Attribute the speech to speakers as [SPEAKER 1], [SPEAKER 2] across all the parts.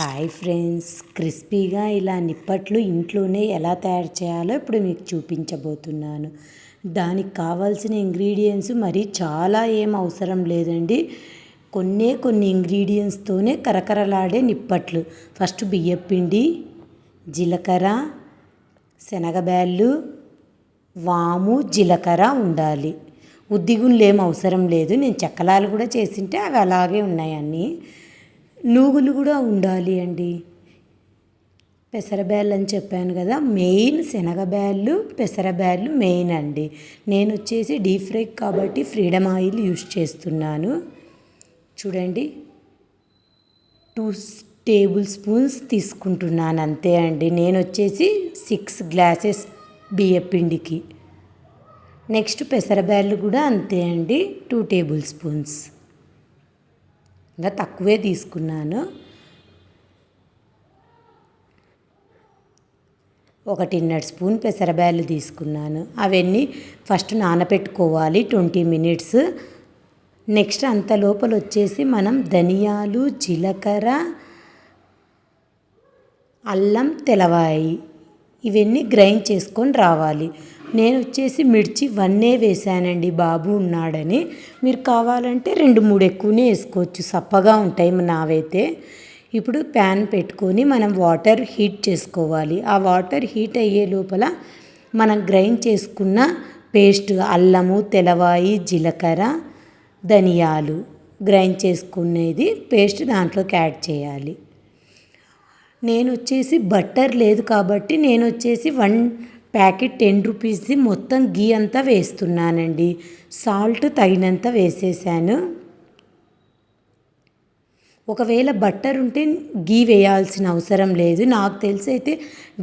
[SPEAKER 1] Hi friends. క్రిస్పీగా ఇలా నిప్పట్లు ఇంట్లోనే ఎలా తయారు చేయాలో ఇప్పుడు మీకు చూపించబోతున్నాను. దానికి కావాల్సిన ఇంగ్రీడియంట్స్ మరి చాలా ఏం అవసరం లేదండి. కొన్నే కొన్ని ఇంగ్రీడియంట్స్తోనే కరకరలాడే నిప్పట్లు. ఫస్ట్ బియ్యపిండి జీలకర్ర శనగబ్యాళ్ళు వాము జీలకర్ర ఉండాలి. ఉద్దిగుళ్ళు ఏం అవసరం లేదు. నేను చక్కలాలు కూడా చేసింటే అవి అలాగే ఉన్నాయి అన్నీ. నూగులు కూడా ఉండాలి అండి. పెసరబ్యాళ్ళు అని చెప్పాను కదా మెయిన్ శనగబ్యాళ్ళు పెసరబ్యాళ్ళు మెయిన్ అండి. నేను వచ్చేసి డీప్ ఫ్రై కాబట్టి ఫ్రీడమ్ ఆయిల్ యూస్ చేస్తున్నాను. చూడండి టూ టేబుల్ స్పూన్స్ తీసుకుంటున్నాను అంతే అండి. నేను వచ్చేసి సిక్స్ గ్లాసెస్ బియ్యపిండికి నెక్స్ట్ పెసరబ్యాళ్ళు కూడా అంతే అండి టూ టేబుల్ స్పూన్స్. ఇంకా తక్కువే తీసుకున్నాను. ఒకటిన్నర స్పూన్ పెసరబ్యాళ్ళు తీసుకున్నాను. అవన్నీ ఫస్ట్ నానబెట్టుకోవాలి ట్వంటీ మినిట్స్. నెక్స్ట్ అంత లోపల వచ్చేసి మనం ధనియాలు జీలకర్ర అల్లం తెలవాయి ఇవన్నీ గ్రైండ్ చేసుకొని రావాలి. నేను వచ్చేసి మిర్చి వన్నే వేసానండి బాబు ఉన్నాడని. మీరు కావాలంటే రెండు మూడు ఎక్కువనే వేసుకోవచ్చు. సప్పగా ఉంటాయి నావైతే. ఇప్పుడు ప్యాన్ పెట్టుకొని మనం వాటర్ హీట్ చేసుకోవాలి. ఆ వాటర్ హీట్ అయ్యే లోపల మనం గ్రైండ్ చేసుకున్న పేస్ట్ అల్లము తెలవాయి జీలకర్ర ధనియాలు గ్రైండ్ చేసుకునేది పేస్ట్ దాంట్లోకి యాడ్ చేయాలి. నేను వచ్చేసి బట్టర్ లేదు కాబట్టి నేను వచ్చేసి వన్ ప్యాకెట్ టెన్ రూపీస్ది మొత్తం గీ అంతా వేస్తున్నానండి. సాల్ట్ తగినంత వేసేసాను. ఒకవేళ బట్టర్ ఉంటే గీ వేయాల్సిన అవసరం లేదు. నాకు తెలిసి అయితే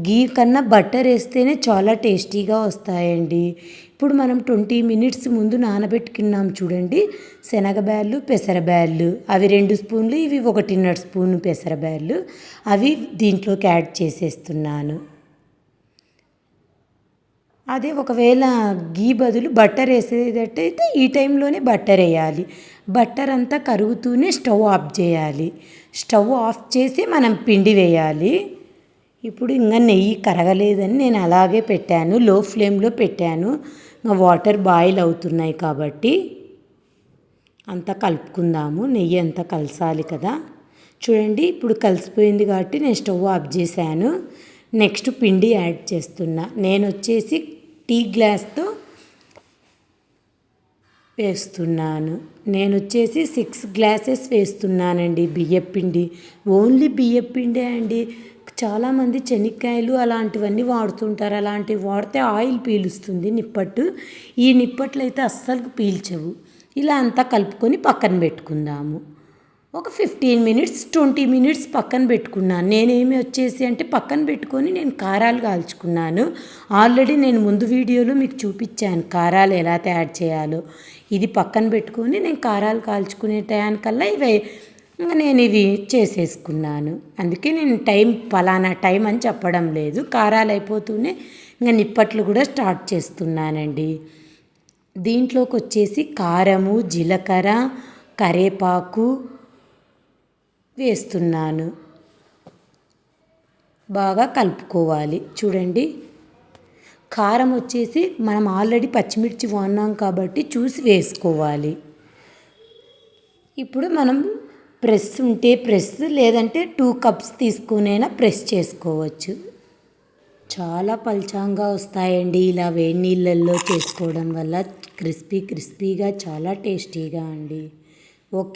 [SPEAKER 1] గీ కన్నా బట్టర్ వేస్తేనే చాలా టేస్టీగా వస్తాయండి. ఇప్పుడు మనం ట్వంటీ మినిట్స్ ముందు నానబెట్టుకున్నాం చూడండి. శనగబ్యాళ్ళు పెసరబ్యాళ్ళు అవి రెండు స్పూన్లు ఇవి ఒకటిన్నర స్పూన్ పెసరబ్యాళ్ళు అవి దీంట్లోకి యాడ్ చేసేస్తున్నాను. అదే ఒకవేళ గీ బదులు బట్టర్ వేసేటట్టయితే ఈ టైంలోనే బట్టర్ వేయాలి. బట్టర్ అంతా కరుగుతూనే స్టవ్ ఆఫ్ చేయాలి. స్టవ్ ఆఫ్ చేసి మనం పిండి వేయాలి. ఇప్పుడు ఇంకా నెయ్యి కరగలేదని నేను అలాగే పెట్టాను. లో ఫ్లేమ్లో పెట్టాను. వాటర్ బాయిల్ అవుతున్నాయి కాబట్టి అంతా కలుపుకుందాము. నెయ్యి అంతా కలసాలి కదా. చూడండి ఇప్పుడు కలిసిపోయింది కాబట్టి నేను స్టవ్ ఆఫ్ చేశాను. నెక్స్ట్ పిండి యాడ్ చేస్తున్నా. నేను వచ్చేసి టీ గ్లాస్తో వేస్తున్నాను. నేను వచ్చేసి సిక్స్ గ్లాసెస్ వేస్తున్నానండి బియ్యపిండి ఓన్లీ బియ్యపిండే అండి. చాలామంది చెనిక్కాయలు అలాంటివన్నీ వాడుతుంటారు. అలాంటివి వాడితే ఆయిల్ పీలుస్తుంది నిప్పట్టు. ఈ నిప్పట్లు అయితే అస్సలు పీల్చవు. ఇలా అంతా కలుపుకొని పక్కన పెట్టుకుందాము. ఒక ఫిఫ్టీన్ మినిట్స్ ట్వంటీ మినిట్స్ పక్కన పెట్టుకున్నాను. నేనేమి వచ్చేసి అంటే పక్కన పెట్టుకొని నేను కారాలు కాల్చుకున్నాను. ఆల్రెడీ నేను ముందు వీడియోలో మీకు చూపించాను కారాలు ఎలా తయారు చేయాలో. ఇది పక్కన పెట్టుకొని నేను కారాలు కాల్చుకునే టయానికల్లా ఇవి ఇంకా నేను ఇవి చేసేసుకున్నాను. అందుకే నేను టైం పలానా టైం అని చెప్పడం లేదు. కారాలు అయిపోతూనే ఇంకా నిప్పట్లు కూడా స్టార్ట్ చేస్తున్నానండి. దీంట్లోకి వచ్చేసి కారము జీలకర్ర కరేపాకు వేస్తున్నాను. బాగా కలుపుకోవాలి. చూడండి. కారం వచ్చేసి మనం ఆల్రెడీ పచ్చిమిర్చి వాడినాం కాబట్టి చూసి వేసుకోవాలి. ఇప్పుడు మనం ప్రెస్ ఉంటే ప్రెస్ లేదంటే టూ కప్స్ తీసుకునైనా ప్రెస్ చేసుకోవచ్చు. చాలా పల్చంగా వస్తాయండి ఇలా వేడి నీళ్ళల్లో చేసుకోవడం వల్ల. క్రిస్పీ క్రిస్పీగా చాలా టేస్టీగా అండి. ఓకే.